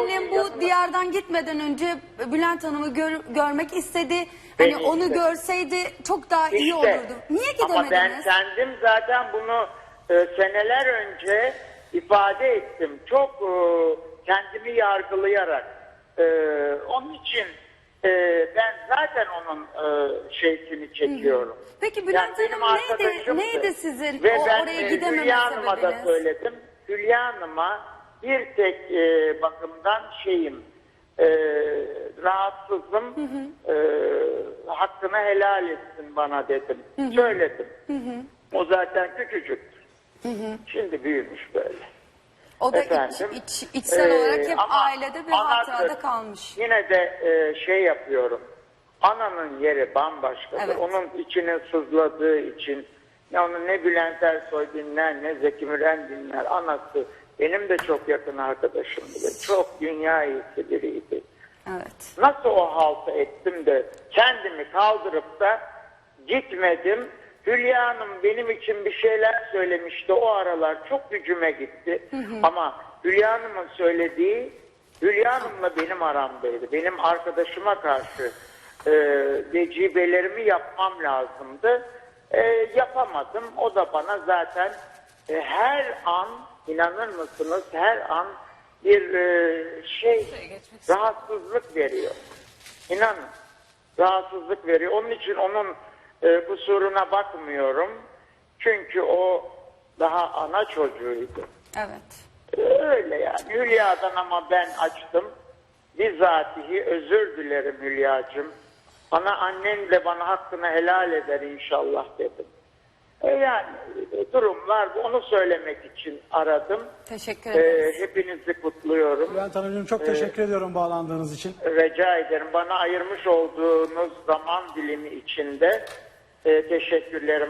annem bu diyardan gitmeden önce Bülent Hanım'ı gör- görmek istedi. Hani Beni onu görseydi çok daha iyi İşte, olurdu. Niye Ama ben gidemediniz? kendim zaten bunu e, seneler önce ifade ettim. Çok e, kendimi yargılayarak. E, onun için e, ben zaten onun e, şeysini çekiyorum. Peki Bülent benim Hanım neydi- arkadaşımdı. neydi sizin Ve o- ben, oraya e, gidememe Hülya Hanım'a da sebebiniz? söyledim. Hülya Hanım'a bir tek e, bakımdan şeyim e, rahatsızım e, hakkını helal etsin bana dedim. Söyledim. O zaten küçücüktü. Şimdi büyümüş böyle. O da iç, Efendim, iç- içsel e, olarak hep ailede bir ana- hatırada kalmış. Yine de e, şey yapıyorum. Ananın yeri bambaşkadır. Evet. Onun içine sızladığı için onu ne Bülent Ersoy dinler ne Zeki Müren dinler. Anası benim de çok yakın arkadaşımdı. ve Çok dünya iyisi biriydi. Evet. Nasıl o haltı ettim de kendimi kaldırıp da gitmedim. Hülya Hanım benim için bir şeyler söylemişti o aralar çok gücüme gitti. Ama Hülya Hanım'ın söylediği Hülya Hanım'la benim aramdaydı. Benim arkadaşıma karşı e, vecibelerimi yapmam lazımdı. E, yapamadım. O da bana zaten e, her an inanır mısınız her an bir e, şey rahatsızlık veriyor. İnanın rahatsızlık veriyor. Onun için onun e, kusuruna bakmıyorum. Çünkü o daha ana çocuğuydu. Evet. Öyle yani. Hülya'dan ama ben açtım. Bizatihi özür dilerim Hülya'cığım. Bana annen de bana hakkını helal eder inşallah dedim. E yani e, durum var. Onu söylemek için aradım. Teşekkür E, ederiz. hepinizi kutluyorum. Bülent Hanımcığım çok teşekkür ediyorum bağlandığınız için. Rica ederim. Bana ayırmış olduğunuz zaman dilimi içinde e, teşekkürlerimi